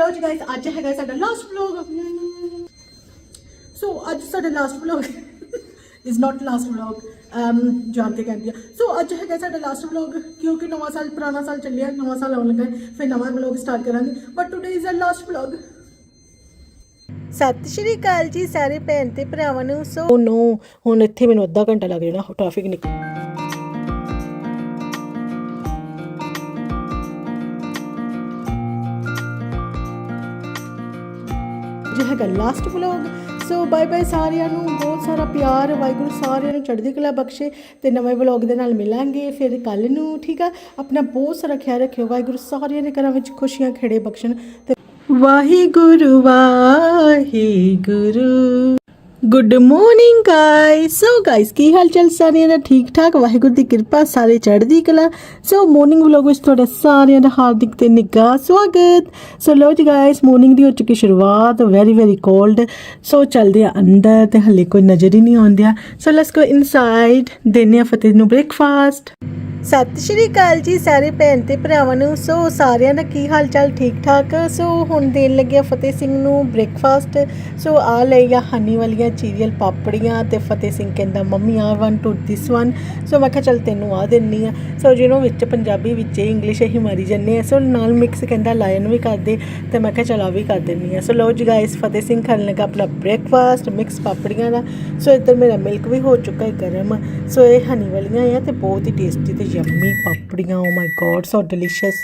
ਲਓ ਜੀ ਗਾਇਸ ਅੱਜ ਹੈਗਾ ਸਾਡਾ ਲਾਸਟ ਵਲੌਗ ਸੋ ਅੱਜ ਸਾਡਾ last vlog is not last vlog um ਜਾਣ ਕੇ ਕਹਿੰਦੀ ਆ। ਸੋ ਅੱਜ ਹੈਗਾ ਸਾਡਾ ਲਾਸਟ ਵਲੌਗ ਕਿਉਂਕਿ ਨਵਾਂ ਸਾਲ, ਪੁਰਾਣਾ ਸਾਲ ਚੱਲਿਆ, ਨਵਾਂ ਸਾਲ ਆਉਣ ਲੱਗਾ ਫਿਰ ਨਵਾਂ ਵਲੌਗ ਸਟਾਰਟ ਕਰਾਂਗੇ। But today is a last vlog ਸਤਿ ਸ਼੍ਰੀ ਅਕਾਲ ਜੀ ਸਾਰੇ ਭੈਣ ਤੇ ਭਰਾਵਾਂ ਨੂੰ। ਸੋ ਨੋ ਹੁਣ ਇੱਥੇ ਮੈਨੂੰ ਅੱਧਾ ਘੰਟਾ ਲੱਗ ਜਾਣਾ ਟ੍ਰੈਫਿਕ ਨਿਕਲ ਜੋ ਹੈਗਾ last vlog so bye bye ਸਾਰਿਆਂ ਨੂੰ। ਬਹੁਤ ਸਾਰਾ ਪਿਆਰ, ਵਾਹਿਗੁਰੂ ਸਾਰਿਆਂ ਨੂੰ ਚੜ੍ਹਦੀ ਕਲਾ ਬਖਸ਼ੇ। ਤੇ ਨਵੇਂ ਵਲੌਗ ਦੇ ਨਾਲ ਮਿਲਾਂਗੇ ਫਿਰ ਕੱਲ ਨੂੰ, ਠੀਕ ਆ? ਆਪਣਾ ਬਹੁਤ ਸਾਰਾ ਖਿਆਲ ਰੱਖਿਓ। ਵਾਹਿਗੁਰੂ ਸਾਰਿਆਂ ਦੇ ਘਰਾਂ ਵਿੱਚ ਖੁਸ਼ੀਆਂ ਖੇੜੇ ਬਖਸ਼ਣ। ਤੇ Waheguru Waheguru. Good morning guys so guys ਕੀ ਹਾਲ ਚਾਲ ਸਾਰਿਆਂ ਦਾ? ਠੀਕ ਠਾਕ? ਵਾਹਿਗੁਰੂ ਦੀ ਕਿਰਪਾ, ਸਾਰੇ ਚੜ੍ਹਦੀ ਕਲਾ। ਸੋ ਮਾਰਨਿੰਗ ਵਲੌਗ ਵਿੱਚ ਤੁਹਾਡਾ ਸਾਰਿਆਂ ਦਾ ਹਾਰਦਿਕ ਤੇ ਨਿੱਘਾ ਸਵਾਗਤ। ਸੋ ਲੋ ਜੀ ਗਾਇਸ ਮਾਰਨਿੰਗ ਦੀ ਹੋ ਚੁੱਕੀ ਸ਼ੁਰੂਆਤ। ਵੈਰੀ ਵੈਰੀ ਕੋਲਡ ਸੋ ਚੱਲਦੇ ਆ ਅੰਦਰ ਤੇ ਹਲੇ ਕੋਈ ਨਜ਼ਰ ਹੀ ਨਹੀਂ ਆਉਂਦਿਆ। ਸੋ ਲੈਟਸ ਗੋ ਇਨਸਾਈਡ ਦੇਨੇ ਆ ਫਤਿਹ ਨੂੰ ਬ੍ਰੇਕਫਾਸਟ ਸਤਿ ਸ਼੍ਰੀ ਅਕਾਲ ਜੀ ਸਾਰੇ ਭੈਣ ਤੇ ਭਰਾਵਾਂ ਨੂੰ। ਸੋ ਸਾਰਿਆਂ ਦਾ ਕੀ ਹਾਲ ਚਾਲ ਠੀਕ ਠਾਕ ਸੋ ਹੁਣ ਦੇਣ ਲੱਗਿਆ ਫਤਿਹ ਸਿੰਘ ਨੂੰ ਬ੍ਰੇਕਫਾਸਟ ਸੋ ਆ ਲਈ ਆ ਹਨੀ ਵਾਲੀਆਂ ਚੀਰੀਅਲ ਪਾਪੜੀਆਂ ਤੇ ਫਤਿਹ ਸਿੰਘ ਕਹਿੰਦਾ, ਮੰਮੀ ਆ one two this one so ਮੈਂ ਕਿਹਾ, ਚੱਲ ਤੈਨੂੰ ਆ ਦਿੰਨੀ ਆ। ਸੋ ਜਿਹਨੂੰ ਵਿੱਚ ਪੰਜਾਬੀ ਵਿੱਚ ਇੰਗਲਿਸ਼ ਹੀ ਮਾਰੀ ਜੰਨੇ ਆ। ਸੋ ਨਾਲ ਮਿਕਸ ਕਹਿੰਦਾ ਲਾਇਨ ਵੀ ਕਰ ਦੇ। ਤੇ ਮੈਂ ਕਿਹਾ, ਚਲ ਆ ਵੀ ਕਰ ਦਿੰਨੀ ਆ। ਸੋ ਲੋ ਜੀ ਗਾਇਸ ਫਤਿਹ ਸਿੰਘ ਖਾਣ ਲੱਗਾ ਆਪਣਾ ਬ੍ਰੇਕਫਾਸਟ ਮਿਕਸ ਪਾਪੜੀਆਂ ਦਾ। ਸੋ ਇੱਧਰ ਮੇਰਾ ਮਿਲਕ ਵੀ ਹੋ ਚੁੱਕਾ ਹੈ ਗਰਮ। ਸੋ ਇਹ ਹਨੀ ਵਾਲੀਆਂ ਆ ਤੇ ਬਹੁਤ ਹੀ ਟੇਸਟੀ ਤੇ ਯੰਮੀ ਪਾਪੜੀਆਂ ਓ my god so delicious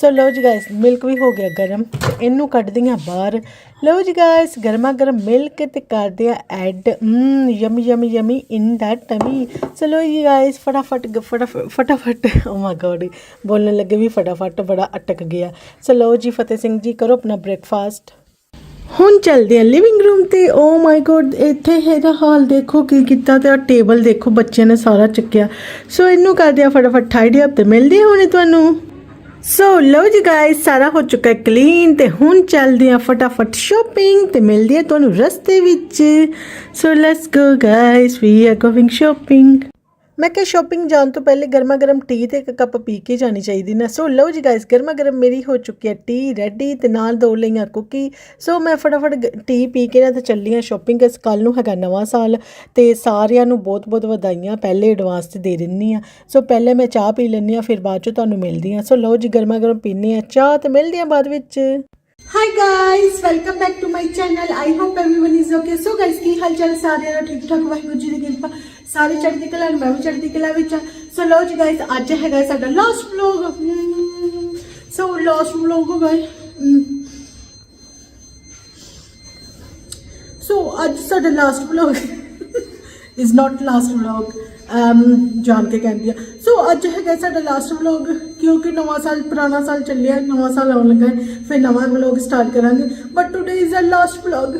so ਲਓ ਜੀ ਗਾਇਸ ਮਿਲਕ ਵੀ ਹੋ ਗਿਆ ਗਰਮ ਤੇ ਇਹਨੂੰ ਕੱਢਦੀਆਂ ਬਾਹਰ। ਲਓ ਜੀ ਗਾਇਸ ਗਰਮਾ ਗਰਮ ਮਿਲਕ ਤੇ ਕਰਦੇ ਆ add hmm yummy yummy yummy in that tummy ਚਲੋ ਜੀ ਗਾਇਸ ਫਟਾਫਟ ਗ- ਫਟਾਫਟ ਫਟਾਫਟ ਓ ਮਾਈ ਗॉड ਬੋਲਣ ਲੱਗੇ ਵੀ ਫਟਾਫਟ ਬੜਾ ਅਟਕ ਗਿਆ। ਸੋ ਲਓ ਜੀ, ਫਤਿਹ ਸਿੰਘ ਜੀ, ਕਰੋ ਆਪਣਾ ਬ੍ਰੇਕਫਾਸਟ ਹੁਣ ਚੱਲਦੇ ਆ ਲਿਵਿੰਗ ਰੂਮ ਤੇ। ਓ ਮਾਈ ਗॉड ਇੱਥੇ ਇਹਦਾ ਹਾਲ ਦੇਖੋ, ਕੀ ਕੀਤਾ ਤੇ ਆ ਟੇਬਲ ਦੇਖੋ ਬੱਚਿਆਂ ਨੇ ਸਾਰਾ ਚੱਕਿਆ। ਸੋ ਇਹਨੂੰ ਕਰਦੇ ਆ ਫਟਾਫਟ ਟਾਈਡੀ ਅਪ ਤੇ ਮਿਲਦੇ ਆ ਤੁਹਾਨੂੰ। ਸੋ ਲਓ ਜੀ ਗਾਇਸ ਸਾਰਾ ਹੋ ਚੁੱਕਾ ਕਲੀਨ ਤੇ ਹੁਣ ਚੱਲਦੇ ਆ ਫਟਾਫਟ ਸ਼ਾਪਿੰਗ ਤੇ ਮਿਲਦੇ ਆ ਤੁਹਾਨੂੰ ਰਸਤੇ ਵਿੱਚ। So let's go guys we are going shopping ਮੈਂ ਕਿਹਾ ਸ਼ਾਪਿੰਗ ਜਾਣ ਤੋਂ ਪਹਿਲੇ ਗਰਮਾ ਗਰਮ ਟੀ ਤੇ ਇੱਕ ਕੱਪ ਪੀ ਕੇ ਜਾਣੀ ਚਾਹੀਦੀ। ਨਾ ਸੋ ਲਓ ਜੀ ਗਾਇਸ ਗਰਮਾ ਗਰਮ ਮੇਰੀ ਹੋ ਚੁੱਕੀ ਹੈ ਟੀ ਰੈਡੀ ਤੇ ਨਾਲ ਦੋ ਲਈਆਂ ਕੁਕੀ ਸੋ ਮੈਂ ਫਟਾਫਟ ਗ- ਟੀ ਪੀ ਕੇ ਨਾ ਤੇ ਚੱਲੀ ਹਾਂ ਸ਼ਾਪਿੰਗ ਇਸ ਕੱਲ ਨੂੰ ਹੈਗਾ ਨਵਾਂ ਸਾਲ ਤੇ ਸਾਰਿਆਂ ਨੂੰ ਬਹੁਤ ਬਹੁਤ ਵਧਾਈਆਂ। ਪਹਿਲੇ ਐਡਵਾਂਸ ਤੇ ਦੇ ਦਿੰਨੀ ਆ ਸੋ ਪਹਿਲੇ ਮੈਂ ਚਾਹ ਪੀ ਲੈਂਦੀ ਆ ਫਿਰ ਬਾਅਦ ਚ ਤੁਹਾਨੂੰ ਮਿਲਦੀ ਆ ਸੋ ਲਓ ਜੀ ਗਰਮਾ ਗਰਮ ਪੀਨੇ ਆ ਚਾਹ ਤੇ ਮਿਲਦੇ ਆ ਬਾਅਦ ਵਿੱਚ। hi guys welcome back to my channel I hope everyone is okay so guys ਕੀ ਹਾਲ ਚਾਲ ਸਾਰਿਆਂ ਦਾ ਠੀਕ ਠਾਕ ਵਾਹਿਗੁਰੂ ਜੀ ਦੀ ਕਿਰਪਾ ਸਾਰੇ ਚੜ੍ਹਦੀ ਕਲਾ ਨਾਲ, ਮੈਂ ਵੀ ਚੜ੍ਹਦੀ ਕਲਾ ਵਿੱਚ ਸੋ ਲਓ ਜੀ ਗਾਇਸ ਅੱਜ ਹੈਗਾ ਸਾਡਾ last vlog so last vlog ਹੋ ਗਏ ਸੋ ਅੱਜ ਸਾਡਾ last vlog is not last vlog um ਜਾਣ ਕੇ ਕਹਿੰਦੀ ਆ ਸੋ ਅੱਜ ਹੈਗਾ ਸਾਡਾ ਲਾਸਟ ਵਲੌਗ ਕਿਉਂਕਿ ਨਵਾਂ ਸਾਲ ਪੁਰਾਣਾ ਸਾਲ ਚੱਲਿਆ ਨਵਾਂ ਸਾਲ ਆਉਣ ਲੱਗਾ ਹੈ, ਫਿਰ ਨਵਾਂ ਵਲੌਗ ਸਟਾਰਟ ਕਰਾਂਗੇ but today is a last vlog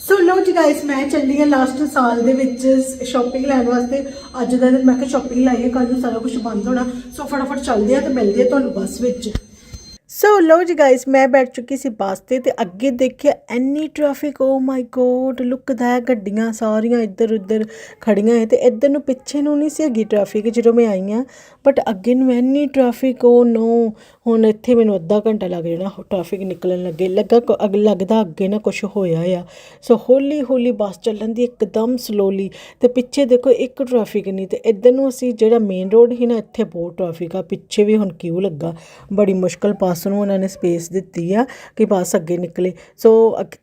so ਲੋ ਜੀ ਗਾਇਸ ਮੈਂ ਚੱਲੀ ਹਾਂ ਲਾਸਟ ਸਾਲ ਦੇ ਵਿੱਚ ਸ਼ਾਪਿੰਗ ਲੈਣ ਵਾਸਤੇ। ਅੱਜ ਦਾ ਦਿਨ ਮੈਂ ਕਿਹਾ ਸ਼ਾਪਿੰਗ ਲਾਈਏ ਕੱਲ ਨੂੰ ਸਾਰਾ ਕੁਝ ਬੰਦ ਹੋਣਾ। ਸੋ ਫਟਾਫਟ ਚੱਲਦੇ ਆ ਤੇ ਮਿਲਦੇ ਆ ਤੁਹਾਨੂੰ ਬੱਸ ਵਿੱਚ। ਸੋ ਲੋ ਜੀ ਗਾਇਸ ਮੈਂ ਬੈਠ ਚੁੱਕੀ ਸੀ ਬੱਸ ਤੇ ਤੇ ਅੱਗੇ ਦੇਖਿਆ any traffic oh my God ਲੁੱਕਦਾ ਹੈ ਗੱਡੀਆਂ ਸਾਰੀਆਂ ਇੱਧਰ ਉੱਧਰ ਖੜੀਆਂ ਹੈ ਤੇ ਇੱਧਰ ਨੂੰ ਪਿੱਛੇ ਨੂੰ ਨਹੀਂ ਸੀ ਹੈਗੀ ਟ੍ਰੈਫਿਕ ਜਦੋਂ ਮੈਂ ਆਈ ਹਾਂ ਬਟ ਅੱਗੇ ਨੂੰ ਐਨੀ ਟ੍ਰੈਫਿਕ ਓ ਨੋ ਹੁਣ ਇੱਥੇ ਮੈਨੂੰ ਅੱਧਾ ਘੰਟਾ ਲੱਗ ਜਾਣਾ ਟ੍ਰੈਫਿਕ ਨਿਕਲਣ ਲੱਗੇ, ਲੱਗਾ ਲੱਗਦਾ ਅੱਗੇ ਨਾ ਕੁਝ ਹੋਇਆ ਆ। ਸੋ ਹੌਲੀ ਹੌਲੀ ਬੱਸ ਚੱਲਣ ਦੀ ਇੱਕਦਮ ਸਲੋਲੀ ਤੇ ਪਿੱਛੇ ਦੇਖੋ ਇੱਕ ਟ੍ਰੈਫਿਕ ਨਹੀਂ ਤੇ ਇੱਧਰ ਨੂੰ ਅਸੀਂ ਜਿਹੜਾ ਮੇਨ ਰੋਡ ਸੀ ਨਾ, ਇੱਥੇ ਬਹੁਤ ਟ੍ਰੈਫਿਕ ਆ, ਪਿੱਛੇ ਵੀ ਹੁਣ ਕਿਉਂ ਲੱਗਾ, ਬੜੀ ਮੁਸ਼ਕਲ ਬੱਸ ਨੂੰ ਉਹਨਾਂ ਨੇ ਸਪੇਸ ਦਿੱਤੀ ਆ ਕਿ ਬੱਸ ਅੱਗੇ ਨਿਕਲੇ। ਸੋ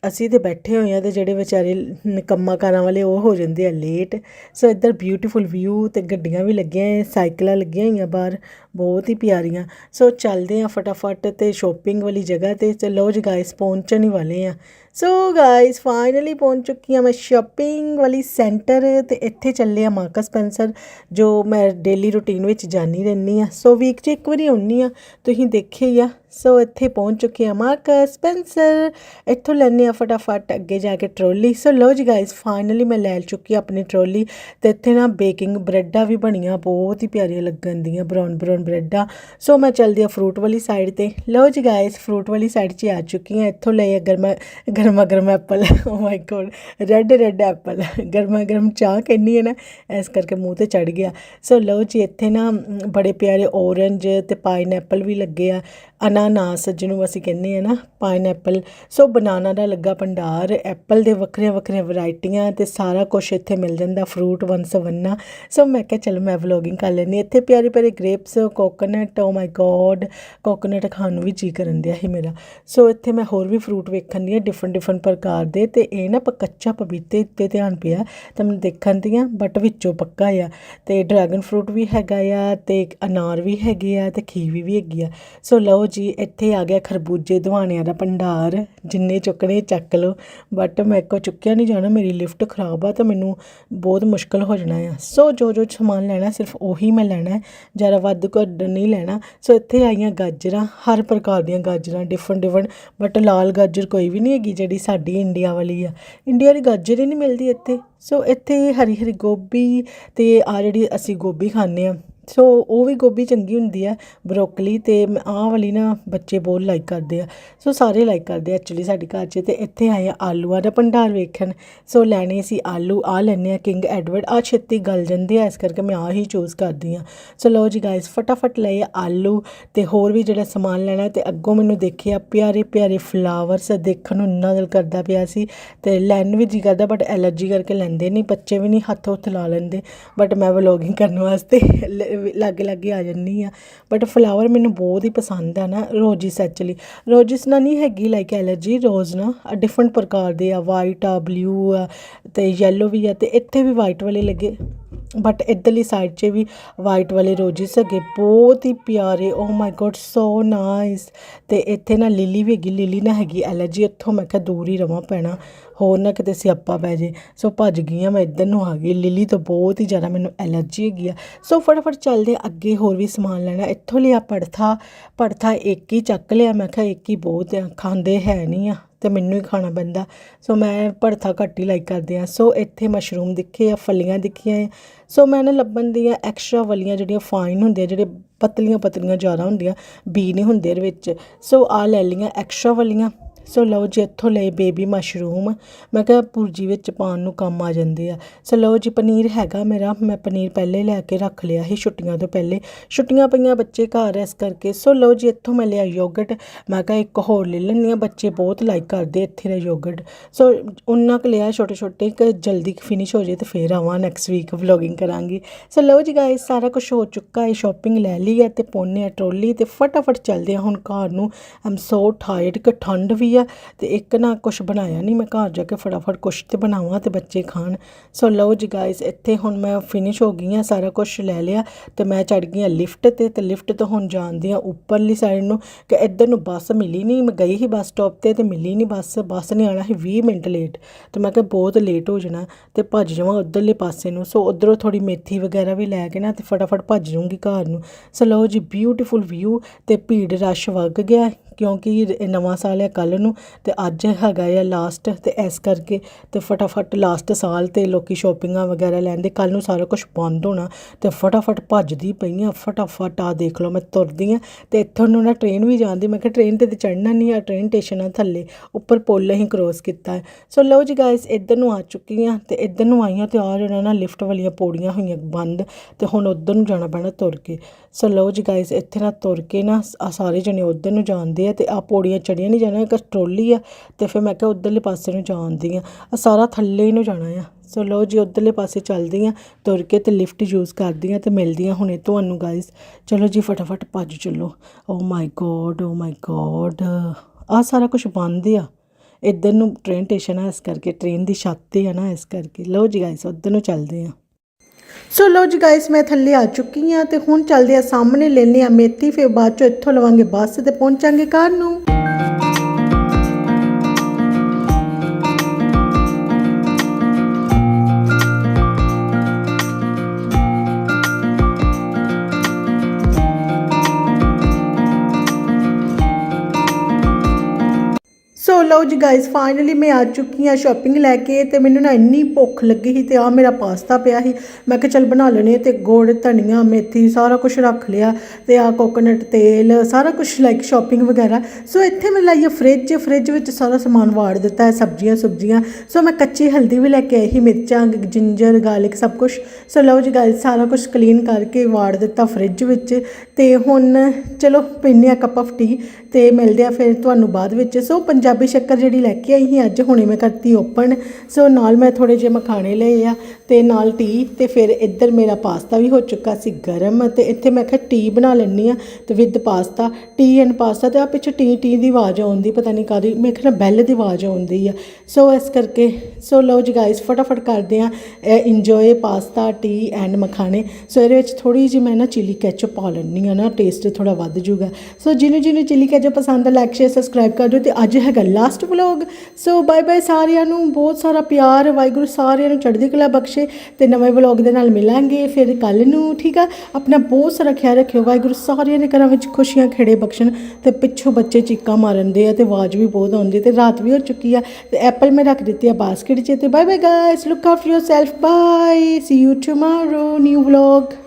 ਅਸੀਂ ਤੇ ਬੈਠੇ ਹੋਏ ਆ ਤੇ ਜਿਹੜੇ ਵਿਚਾਰੇ ਨਿਕੰਮਾ ਕਾਰਾਂ ਵਾਲੇ ਉਹ ਹੋ ਜਾਂਦੇ ਆ ਲੇਟ ਸੋ ਇੱਧਰ ਬਿਊਟੀਫੁਲ ਵਿਊ ਤੇ ਗੱਡੀਆਂ ਵੀ ਲੱਗੀਆਂ ਸਾਈਕਲਾਂ ਲੱਗੀਆਂ ਹੋਈਆਂ ਬਾਹਰ, ਬਹੁਤ ਹੀ ਪਿਆਰੀਆਂ। ਸੋ ਚੱਲਦੇ ਆ ਫਟਾਫਟ ਤੇ ਸ਼ੋਪਿੰਗ ਵਾਲੀ ਜਗ੍ਹਾ ਤੇ। ਚਲੋ ਜੀ ਗਾਇਸ ਪਹੁੰਚਣ ਹੀ ਵਾਲੇ ਆ ਸੋ ਗਾਇਸ ਫਾਈਨਲੀ ਪਹੁੰਚ ਚੁੱਕੀ ਹਾਂ ਮੈਂ ਸ਼ਾਪਿੰਗ ਵਾਲੀ ਸੈਂਟਰ ਤੇ ਇੱਥੇ ਚੱਲੇ ਆ ਮਾਰਕਸ ਸਪੈਂਸਰ, ਜੋ ਮੈਂ ਡੇਲੀ ਰੁਟੀਨ ਵਿੱਚ ਜਾਣੀ ਰਹਿੰਦੀ ਆ ਸੋ ਵੀਕ 'ਚ ਇੱਕ ਵਾਰੀ ਆਉਂਦੀ ਆ ਤੁਸੀਂ ਦੇਖੇ ਹੀ ਆ। ਸੋ ਇੱਥੇ ਪਹੁੰਚ ਚੁੱਕੇ ਆ ਮਾਰਕਸ ਸਪੈਂਸਰ, ਇੱਥੋਂ ਲੈਣੇ ਆ ਫਟਾਫਟ ਅੱਗੇ ਜਾ ਕੇ ਟਰੋਲੀ ਸੋ ਲਓ ਜੀ ਗਾਇਸ ਫਾਈਨਲੀ ਮੈਂ ਲੈ ਚੁੱਕੀ ਆ ਆਪਣੀ ਟਰੋਲੀ ਤੇ ਇੱਥੇ ਨਾ ਬੇਕਿੰਗ ਬ੍ਰੈਡਾਂ ਵੀ ਬਣੀਆਂ, ਬਹੁਤ ਹੀ ਪਿਆਰੀਆਂ ਲੱਗਣ ਦੀਆਂ ਬਰਾਊਨ ਬਰਾਊਨ ਬ੍ਰੈਡਾਂ। ਸੋ ਮੈਂ ਚੱਲਦੀ ਆ ਫਰੂਟ ਵਾਲੀ ਸਾਈਡ ਤੇ। ਲਓ ਜੀ ਗਾਇਸ ਫਰੂਟ ਵਾਲੀ ਸਾਈਡ 'ਚ ਆ ਚੁੱਕੀ ਆ ਇੱਥੋਂ ਲਏ ਅਗਰ ਮੈਂ ਗਰਮਾ ਗਰਮ apple oh my god red red apple. ਗਰਮਾ ਗਰਮ ਚਾਹ ਕਹਿੰਦੀ ਹੈ ਨਾ, ਇਸ ਕਰਕੇ ਮੂੰਹ ਤੇ ਚੜ ਗਿਆ। ਸੋ ਲਓ ਜੀ, ਇੱਥੇ ਨਾ ਬੜੇ ਪਿਆਰੇ ਔਰੰਜ ਤੇ ਪਾਈਨਐਪਲ ਵੀ ਲੱਗੇ ਆ। ਅਨਾਨਾਸ, ਜਿਹਨੂੰ ਅਸੀਂ ਕਹਿੰਦੇ ਆ ਨਾ ਪਾਈਨਐਪਲ ਸੋ ਬਨਾਨਾ ਦਾ ਲੱਗਾ ਭੰਡਾਰ ਐਪਲ ਦੇ ਵੱਖਰੀਆਂ ਵੱਖਰੀਆਂ ਵੈਰਾਈਟੀਆਂ ਤੇ ਸਾਰਾ ਕੁਝ ਇੱਥੇ ਮਿਲ ਜਾਂਦਾ ਫਰੂਟ ਵਨ ਸਵੰਨਾ ਸੋ ਮੈਂ ਕਿਹਾ ਚਲੋ ਮੈਂ ਵਲੋਗਿੰਗ ਕਰ ਲੈਂਦੀ ਇੱਥੇ ਪਿਆਰੇ ਪਿਆਰੇ grapes coconut oh my god coconut ਖਾਣ ਨੂੰ ਵੀ ਜੀ ਕਰਨ ਦਿਆ ਸੀ ਮੇਰਾ। ਸੋ ਇੱਥੇ ਮੈਂ ਹੋਰ ਵੀ ਫਰੂਟ ਵੇਖਣ ਦੀ ਆ ਡਿਫਰੈਂਟ ਡਿਫਰੈਂਟ ਪ੍ਰਕਾਰ ਦੇ ਤੇ ਇਹ ਨਾ ਪ ਕੱਚਾ ਪਪੀਤੇ ਉੱਤੇ ਧਿਆਨ ਪਿਆ, ਤਾਂ ਮੈਨੂੰ ਦੇਖਣ ਦੀਆਂ ਬਟ ਵਿੱਚੋਂ ਪੱਕਾ ਆ। ਤੇ ਡਰੈਗਨ ਫਰੂਟ ਵੀ ਹੈਗਾ ਆ, ਤੇ ਅਨਾਰ ਵੀ ਹੈਗੇ ਆ, ਤੇ ਕੀਵੀ ਵੀ ਹੈਗੀ ਆ। ਸੋ ਲਓ ਜੀ, ਇੱਥੇ ਆ ਗਿਆ ਖਰਬੂਜੇ ਦਵਾਣਿਆਂ ਦਾ ਭੰਡਾਰ। ਜਿੰਨੇ ਚੁੱਕਣੇ, ਚੱਕ ਲਓ। ਬਟ ਮੈਂ ਕੋ ਚੁੱਕਿਆ ਨਹੀਂ ਜਾਣਾ, ਮੇਰੀ ਲਿਫਟ ਖਰਾਬ ਆ ਤਾਂ ਮੈਨੂੰ ਬਹੁਤ ਮੁਸ਼ਕਲ ਹੋ ਜਾਣਾ ਆ। ਸੋ ਜੋ ਜੋ ਸਮਾਨ ਲੈਣਾ, ਸਿਰਫ ਉਹੀ ਮੈਂ ਲੈਣਾ ਹੈ। ਜ਼ਿਆਦਾ ਵੱਧ ਘੱਟ ਨਹੀਂ ਲੈਣਾ। ਸੋ ਇੱਥੇ ਆਈਆਂ ਗਾਜਰਾਂ, ਹਰ ਪ੍ਰਕਾਰ ਦੀਆਂ ਗਾਜਰਾਂ ਡਿਫਰੈਂਟ ਡਿਫਰੈਂਟ ਬਟ ਲਾਲ ਗਾਜਰ ਕੋਈ ਵੀ ਨਹੀਂ ਹੈਗੀ ਜਿਹੜੀ ਸਾਡੀ ਇੰਡੀਆ ਵਾਲੀ ਆ। ਇੰਡੀਆ ਦੀ ਗਾਜਰ ਹੀ ਨਹੀਂ ਮਿਲਦੀ ਇੱਥੇ। ਸੋ ਇੱਥੇ ਹਰੀ ਹਰੀ ਗੋਭੀ ਤੇ ਆ ਜਿਹੜੀ ਅਸੀਂ ਗੋਭੀ ਖਾਂਦੇ ਆ ਸੋ ਉਹ ਵੀ ਗੋਭੀ ਚੰਗੀ ਹੁੰਦੀ ਆ ਬਰੋਕਲੀ ਤੇ ਆਹ ਵਾਲੀ ਨਾ ਬੱਚੇ ਬਹੁਤ ਲਾਈਕ ਕਰਦੇ ਆ। ਸੋ ਸਾਰੇ ਲਾਈਕ ਕਰਦੇ ਆ ਐਕਚੁਅਲੀ ਸਾਡੇ ਘਰ 'ਚ ਤੇ ਇੱਥੇ ਆਏ ਆ ਆਲੂਆਂ ਦਾ ਭੰਡਾਰ ਵੇਖਣ। ਸੋ ਲੈਣੇ ਸੀ ਆਲੂ ਆ ਲੈਣੇ ਆ ਕਿੰਗ ਐਡਵਰਡ ਆ ਛੇਤੀ ਗਲ ਜਾਂਦੇ ਆ, ਇਸ ਕਰਕੇ ਮੈਂ ਆ ਹੀ ਚੂਜ਼ ਕਰਦੀ ਆ। ਸੋ ਲਓ ਜੀ ਗਾਇਸ ਫਟਾਫਟ ਲਏ ਆਲੂ ਤੇ ਹੋਰ ਵੀ ਜਿਹੜਾ ਸਮਾਨ ਲੈਣਾ ਤੇ ਅੱਗੋਂ ਮੈਨੂੰ ਦੇਖਿਆ ਪਿਆਰੇ ਪਿਆਰੇ ਫਲਾਵਰਸ ਦੇਖਣ ਨੂੰ ਇੰਨਾ ਦਿਲ ਕਰਦਾ ਪਿਆ ਸੀ। ਤੇ ਲੈਣ ਵੀ ਜੀ ਕਰਦਾ ਬਟ ਐਲਰਜੀ ਕਰਕੇ ਲੈਂਦੇ ਨਹੀਂ ਬੱਚੇ ਵੀ ਨਹੀਂ ਹੱਥ ਹੁੱਥ ਲਾ ਲੈਂਦੇ। ਬਟ ਮੈਂ ਵਲੋਗਿੰਗ ਕਰਨ ਵਾਸਤੇ ਲ- ਲਾਗੇ ਲਾਗੇ ਆ ਜੰਨੀ ਆ ਬਟ ਫਲਾਵਰ ਮੈਨੂੰ ਬਹੁਤ ਹੀ ਪਸੰਦ ਆ ਨਾ ਰੋਜਿਸ ਐਕਚੁਅਲੀ ਰੋਜਿਸ ਨਾਲ ਨਹੀਂ ਹੈਗੀ ਲਾਈਕ ਐਲਰਜੀ ਰੋਜ਼ ਨਾ ਡਿਫਰੈਂਟ ਪ੍ਰਕਾਰ ਦੇ ਆ ਵਾਈਟ ਆ ਬਲੂ ਆ ਤੇ ਯੈਲੋ ਵੀ ਆ ਤੇ ਇੱਥੇ ਵੀ ਵਾਈਟ ਵਾਲੇ ਲੱਗੇ। ਬਟ ਇੱਧਰਲੀ ਸਾਈਡ 'ਚ ਵੀ ਵਾਈਟ ਵਾਲੇ ਰੋਜਿਸ ਹੈਗੇ, ਬਹੁਤ ਹੀ ਪਿਆਰੇ ਓ ਮਾਈ ਗੋਡ ਸੋ ਨਾਈਸ ਤੇ ਇੱਥੇ ਨਾ ਲਿਲੀ ਵੀ ਹੈਗੀ ਲਿਲੀ ਨਾ ਹੈਗੀ ਐਲਰਜੀ ਇੱਥੋਂ ਮੈਂ ਕਿਹਾ ਦੂਰ ਹੀ ਰਵਾਂ ਪੈਣਾ। ਹੋਰ ਨਾ ਕਿਤੇ ਸਿਆਪਾ ਪੈ ਜੇ। ਸੋ ਭੱਜ ਗਈ ਆ ਮੈਂ ਇੱਧਰ ਨੂੰ ਆ ਗਈ। ਲਿਲੀ ਤੋਂ ਬਹੁਤ ਹੀ ਜ਼ਿਆਦਾ ਮੈਨੂੰ ਐਲਰਜੀ ਹੈਗੀ ਆ। ਸੋ ਫਟਾਫਟ ਚੱਲਦੇ ਹਾਂ, ਅੱਗੇ ਹੋਰ ਵੀ ਸਮਾਨ ਲੈਣਾ। ਇੱਥੋਂ ਲਿਆ ਪੜਥਾ ਪੜਥਾ ਇੱਕ ਹੀ ਚੱਕ ਲਿਆ। ਮੈਂ ਕਿਹਾ ਇੱਕ ਹੀ ਬਹੁਤ ਆ, ਖਾਂਦੇ ਹੈ ਨਹੀਂ ਆ ਤੇ ਮੈਨੂੰ ਹੀ ਖਾਣਾ ਪੈਂਦਾ। ਸੋ ਮੈਂ ਭੜਥਾ ਘੱਟ ਹੀ ਲਾਈਕ ਕਰਦੇ ਆ ਸੋ ਇੱਥੇ ਮਸ਼ਰੂਮ ਦਿਖੇ ਆ, ਫਲੀਆਂ ਦਿਖੀਆਂ ਆ। ਸੋ ਮੈਂ ਨਾ ਲੱਭਣ ਦੀਆਂ ਐਕਸਟਰਾ ਵਾਲੀਆਂ ਜਿਹੜੀਆਂ ਫਾਈਨ ਹੁੰਦੀਆਂ, ਜਿਹੜੇ ਪਤਲੀਆਂ ਪਤਲੀਆਂ ਜ਼ਿਆਦਾ ਹੁੰਦੀਆਂ, ਬੀ ਨਹੀਂ ਹੁੰਦੇ ਇਹਦੇ ਵਿੱਚ। ਸੋ ਆ ਲੈ ਲਈਆਂ ਐਕਸਟਰਾ ਵਾਲੀਆਂ। ਸੋ ਲਓ ਜੀ, ਇੱਥੋਂ ਲਏ ਬੇਬੀ ਮਸ਼ਰੂਮ ਮੈਂ ਕਿਹਾ, ਭੁਰਜੀ ਵਿੱਚ ਪਾਉਣ ਨੂੰ ਕੰਮ ਆ ਜਾਂਦੇ ਆ। ਸੋ ਲਓ ਜੀ, ਪਨੀਰ ਹੈਗਾ ਮੇਰਾ। ਮੈਂ ਪਨੀਰ ਪਹਿਲੇ ਲੈ ਕੇ ਰੱਖ ਲਿਆ ਸੀ, ਛੁੱਟੀਆਂ ਤੋਂ ਪਹਿਲੇ। ਛੁੱਟੀਆਂ ਪਈਆਂ ਬੱਚੇ ਘਰ, ਇਸ ਕਰਕੇ। ਸੋ ਲਓ ਜੀ, ਇੱਥੋਂ ਮੈਂ ਲਿਆ ਯੋਗਟ ਮੈਂ ਕਿਹਾ, ਇੱਕ ਹੋਰ ਲੈ ਲੈਂਦੀ ਹਾਂ। ਬੱਚੇ ਬਹੁਤ ਲਾਈਕ ਕਰਦੇ ਇੱਥੇ ਦਾ ਯੋਗਟ ਸੋ ਉਹਨਾਂ ਕੁ ਲਿਆ ਛੋਟੇ ਛੋਟੇ ਕਿ ਜਲਦੀ ਫਿਨਿਸ਼ ਹੋ ਜੇ ਤੇ ਫੇਰ ਆਵਾਂ ਨੈਕਸਟ ਵੀਕ ਵਲੋਗਿੰਗ ਕਰਾਂਗੀ। ਸੋ ਲਓ ਜੀ ਗਾਇਸ ਸਾਰਾ ਕੁਝ ਹੋ ਚੁੱਕਾ ਹੈ। ਸ਼ਾਪਿੰਗ ਲੈ ਲਈ ਹੈ ਤੇ ਪੋਨੇ ਆ, ਟਰੋਲੀ ਤੇ ਫਟਾਫਟ ਚੱਲਦੇ ਆ ਹੁਣ ਘਰ ਨੂੰ। ਆਮ ਸੋ ਟਾਇਰਡ ਕਿ ਠੰਡ ਵੀ ਆ ਤੇ ਇੱਕ ਨਾ ਕੁਝ ਬਣਾਇਆ ਨਹੀਂ ਮੈਂ ਘਰ ਜਾ ਕੇ ਫਟਾਫਟ ਕੁਛ ਤੇ ਬਣਾਵਾਂ ਤੇ ਬੱਚੇ ਖਾਣ। ਸੋ ਲਓ ਜੀ ਗਾਇਸ ਇੱਥੇ ਹੁਣ ਮੈਂ ਫਿਨਿਸ਼ ਹੋ ਗਈ ਆ, ਸਾਰਾ ਕੁਝ ਲੈ ਲਿਆ ਤੇ ਮੈਂ ਚੜ ਗਈ ਆ ਲਿਫਟ ਤੇ ਤੇ ਲਿਫਟ ਤੋਂ ਹੁਣ ਜਾਂਦੀ ਆ ਉੱਪਰਲੀ ਸਾਈਡ ਨੂੰ ਕਿ ਇੱਧਰ ਨੂੰ ਬੱਸ ਮਿਲੀ ਨਹੀਂ ਮੈਂ ਗਈ ਹੀ ਬੱਸ ਸਟਾਪ ਤੇ ਤੇ ਮਿਲੀ ਨਹੀਂ ਬੱਸ ਬੱਸ ਨਹੀਂ ਆਣਾ ਸੀ 20 ਮਿੰਟ ਲੇਟ ਤੇ ਮੈਂ ਕਿਹਾ ਬਹੁਤ ਲੇਟ ਹੋ ਜਾਣਾ ਤੇ ਭੱਜ ਜਾਵਾਂ ਉਧਰਲੇ ਪਾਸੇ ਨੂੰ। ਸੋ ਉਧਰੋਂ ਥੋੜੀ ਮੇਥੀ ਵਗੈਰਾ ਵੀ ਲੈ ਕੇ ਨਾ ਤੇ ਫਟਾਫਟ ਭੱਜ ਜਾਊਂਗੀ ਘਰ ਨੂੰ। ਸੋ ਲਓ ਜੀ ਬਿਊਟੀਫੁਲ ਵਿਊ ਤੇ ਭੀੜ ਰਸ਼ ਵਗ ਗਿਆ। ਕਿਉਂਕਿ ਇਹ ਨਵਾਂ ਸਾਲ ਹੈ ਕੱਲ ਨੂੰ ਤੇ ਅੱਜ ਹੈਗਾ ਆ ਲਾਸਟ ਤੇ ਇਸ ਕਰਕੇ ਤੇ ਫਟਾਫਟ ਲਾਸਟ ਸਾਲ ਤੇ ਲੋਕੀ ਸ਼ਾਪਿੰਗਾਂ ਵਗੈਰਾ ਲੈਂਦੇ ਕੱਲ ਨੂੰ ਸਾਰਾ ਕੁਝ ਬੰਦ ਹੋਣਾ ਤੇ ਫਟਾਫਟ ਭੱਜਦੀ ਪਈ ਆ, ਫਟਾਫਟ ਆ ਦੇਖ ਲਓ ਮੈਂ ਤੁਰਦੀ ਆ ਤੇ ਇੱਥੋਂ ਨੂੰ ਨਾ ਟ੍ਰੇਨ ਵੀ ਜਾਂਦੀ, ਮੈਂ ਕਿਹਾ ਟ੍ਰੇਨ ਤੇ ਤੇ ਚੜਨਾ ਨਹੀਂ ਆ ਟ੍ਰੇਨ ਸਟੇਸ਼ਨ ਆ ਥੱਲੇ, ਉੱਪਰ ਪੁੱਲ ਅਸੀਂ ਕ੍ਰੋਸ ਕੀਤਾ ਹੈ। ਸੋ ਲਓ ਜੀ ਗਾਇਸ ਇੱਧਰ ਨੂੰ ਆ ਚੁੱਕੀ ਆ ਤੇ ਇੱਧਰ ਨੂੰ ਆਈਆਂ ਤੇ ਆ ਜਿਹੜਾ ਨਾ ਲਿਫਟ ਵਾਲੀਆਂ ਪੌੜੀਆਂ ਹੋਈਆਂ ਬੰਦ ਤੇ ਹੁਣ ਉੱਧਰ ਨੂੰ ਜਾਣਾ ਪੈਣਾ ਤੁਰ ਕੇ। ਸੋ ਲਓ ਜੀ ਗਾਇਸ ਇੱਥੇ ਨਾ ਤੁਰ ਕੇ ਨਾ ਸਾਰੇ ਜਣੇ ਉੱਧਰ ਨੂੰ ਜਾਂਦੇ ਆ ਤੇ ਆ ਪੌੜੀਆਂ ਚੜੀਆਂ ਨਹੀਂ ਜਾਣਾ ਇੱਕ ਟਰੋਲੀ ਆ ਤੇ ਫਿਰ ਮੈਂ ਕਿਹਾ ਉੱਧਰਲੇ ਪਾਸੇ ਨੂੰ ਜਾਂਦੀ ਆ। ਆ ਸਾਰਾ ਥੱਲੇ ਨੂੰ ਜਾਣਾ ਆ। ਸੋ ਲਓ ਜੀ, ਉੱਧਰਲੇ ਪਾਸੇ ਚੱਲਦੀ ਆ, ਤੁਰ ਕੇ ਤੇ ਲਿਫਟ ਯੂਜ਼ ਕਰਦੀ ਆ ਤੇ ਮਿਲਦੀ ਆ ਹੁਣੇ ਤੁਹਾਨੂੰ ਗਾਇਸ ਚਲੋ ਜੀ, ਫਟਾਫਟ ਭੱਜ ਚੱਲੋ। ਓ my God O my God ਆ ਸਾਰਾ ਕੁਝ ਬੰਦ ਆ। ਇੱਧਰ ਨੂੰ ਟ੍ਰੇਨ ਸਟੇਸ਼ਨ ਆ, ਇਸ ਕਰਕੇ ਟ੍ਰੇਨ ਦੀ ਛੱਤ ਤੇ ਆ ਨਾ, ਇਸ ਕਰਕੇ। ਲਓ ਜੀ ਗਾਇਸ ਉੱਧਰ ਨੂੰ ਚੱਲਦੇ ਆ। ਸੋ ਲੋ ਜੀ ਗਾਇਸ ਮੈਂ ਥੱਲੇ ਆ ਚੁੱਕੀ ਆ ਤੇ ਹੁਣ ਚੱਲਦੇ ਆ ਸਾਹਮਣੇ ਲੈਨੇ ਆ ਮੇਥੀ, ਫਿਰ ਬਾਅਦ ਚੋਂ ਇੱਥੋਂ ਲਵਾਂਗੇ ਬੱਸ ਤੇ ਪਹੁੰਚਾਂਗੇ ਘਰ ਨੂੰ। ਲਓ ਜੀ ਗਾਇਸ ਫਾਈਨਲੀ ਮੈਂ ਆ ਚੁੱਕੀ ਹਾਂ ਸ਼ਾਪਿੰਗ ਲੈ ਕੇ ਤੇ ਮੈਨੂੰ ਨਾ ਇੰਨੀ ਭੁੱਖ ਲੱਗੀ ਸੀ ਤੇ ਆ ਮੇਰਾ ਪਾਸਤਾ ਪਿਆ ਸੀ। ਮੈਂ ਕਿਹਾ ਚੱਲ ਬਣਾ ਲੈਣੇ ਤੇ ਗੁੜ, ਧਨੀਆ, ਮੇਥੀ ਸਾਰਾ ਕੁਝ ਰੱਖ ਲਿਆ ਤੇ ਆ ਕੋਕੋਨਟ ਤੇਲ, ਸਾਰਾ ਕੁਝ ਲਾਈਕ ਸ਼ਾਪਿੰਗ ਵਗੈਰਾ। ਸੋ ਇੱਥੇ ਮੈਂ ਲਾਈ ਫ੍ਰਿਜ ਫ੍ਰਿਜ ਵਿੱਚ ਸਾਰਾ ਸਮਾਨ ਵਾੜ ਦਿੱਤਾ ਹੈ, ਸਬਜ਼ੀਆਂ, ਸੁਬਜ਼ੀਆਂ। ਸੋ ਮੈਂ ਕੱਚੀ ਹਲਦੀ ਵੀ ਲੈ ਕੇ ਆਈ ਸੀ, ਮਿਰਚਾਂ ਜਿੰਜਰ ਗਾਰਲਿਕ ਸਭ ਕੁਝ ਸੋ ਲਓ ਜੀ ਗਾਇਸ ਸਾਰਾ ਕੁਝ ਕਲੀਨ ਕਰਕੇ ਵਾੜ ਦਿੱਤਾ ਫ੍ਰਿਜ ਵਿੱਚ ਤੇ ਹੁਣ ਚਲੋ ਪੀਂਦੇ ਆ ਕੱਪ ਆਫ ਟੀ ਤੇ ਮਿਲਦੇ ਆ ਫਿਰ ਤੁਹਾਨੂੰ ਬਾਅਦ ਵਿੱਚ। ਸੋ ਪੰਜਾਬੀ ਸ਼ੱਕਰ ਜਿਹੜੀ ਲੈ ਕੇ ਆਈ ਸੀ, ਅੱਜ ਹੁਣੇ ਮੈਂ ਕਰਤੀ ਓਪਨ ਸੋ ਨਾਲ ਮੈਂ ਥੋੜੇ ਜਿਹੇ ਮਖਾਣੇ ਲਏ ਆ, ਤੇ ਨਾਲ ਟੀ ਤੇ ਫਿਰ ਇੱਧਰ ਮੇਰਾ ਪਾਸਤਾ ਵੀ ਹੋ ਚੁੱਕਾ ਸੀ ਗਰਮ, ਤੇ ਇੱਥੇ ਮੈਂ ਕਿਹਾ ਟੀ ਬਣਾ ਲੈਣੀ ਆ, ਤੇ with pasta tea and pasta ਤੇ ਆ ਪਿੱਛੇ ਟੀ ਟੀ ਦੀ ਆਵਾਜ਼ ਆਉਂਦੀ, ਪਤਾ ਨਹੀਂ ਕਾਦੀ ਮੈਂ ਕਿਹਾ ਬੈਲ ਦੀ ਆਵਾਜ਼ ਆਉਂਦੀ ਆ। ਸੋ ਇਸ ਕਰਕੇ ਸੋ ਲਓ ਜੀ ਗਾਇਸ ਫਟਾਫਟ ਕਰਦੇ ਆ ਇੰਜੋਏ ਪਾਸਤਾ ਟੀ ਐਂਡ ਮਖਾਣੇ। ਸੋ ਇਹਦੇ ਵਿੱਚ ਥੋੜੀ ਜਿਹੀ ਮੈਂ ਨਾ ਚਿਲੀ ਕੈਚਅਪ ਪਾ ਲੈਣੀ ਆ ਨਾ ਟੇਸਟ ਥੋੜਾ ਵੱਧ ਜੂਗਾ ਸੋ ਜਿਹਨੂੰ ਜਿਹਨੂੰ ਚਿਲੀ ਕੈਚਅਪ ਪਸੰਦ ਆ ਲਾਈਕ ਸ਼ੇਅਰ ਸਬਸਕ੍ਰਾਈਬ ਕਰ ਦਿਓ, ਤੇ ਅੱਜ ਹੈਗਾ last vlog so bye bye ਸਾਰਿਆਂ ਨੂੰ। ਬਹੁਤ ਸਾਰਾ ਪਿਆਰ। ਵਾਹਿਗੁਰੂ ਸਾਰਿਆਂ ਨੂੰ ਚੜ੍ਹਦੀ ਕਲਾ ਬਖਸ਼ੇ ਤੇ ਨਵੇਂ ਵਲੌਗ ਦੇ ਨਾਲ ਮਿਲਾਂਗੇ ਫਿਰ ਕੱਲ ਨੂੰ, ਠੀਕ ਆ? ਆਪਣਾ ਬਹੁਤ ਸਾਰਾ ਖਿਆਲ ਰੱਖਿਓ। ਵਾਹਿਗੁਰੂ ਸਾਰਿਆਂ ਦੇ ਘਰਾਂ ਵਿੱਚ ਖੁਸ਼ੀਆਂ ਖੇੜੇ ਬਖਸ਼ਣ ਤੇ ਪਿੱਛੋਂ ਬੱਚੇ ਚੀਕਾਂ ਮਾਰਨ ਦੇ ਆ ਤੇ ਆਵਾਜ਼ ਵੀ ਬਹੁਤ ਆਉਂਦੀ ਤੇ ਰਾਤ ਵੀ ਹੋ ਚੁੱਕੀ ਆ। ਤੇ ਐਪਲ ਮੈਂ ਰੱਖ ਦਿੱਤੀ ਆ ਬਾਸਕਟ 'ਚ ਤੇ bye bye guys look after yourself bye see you tomorrow new vlog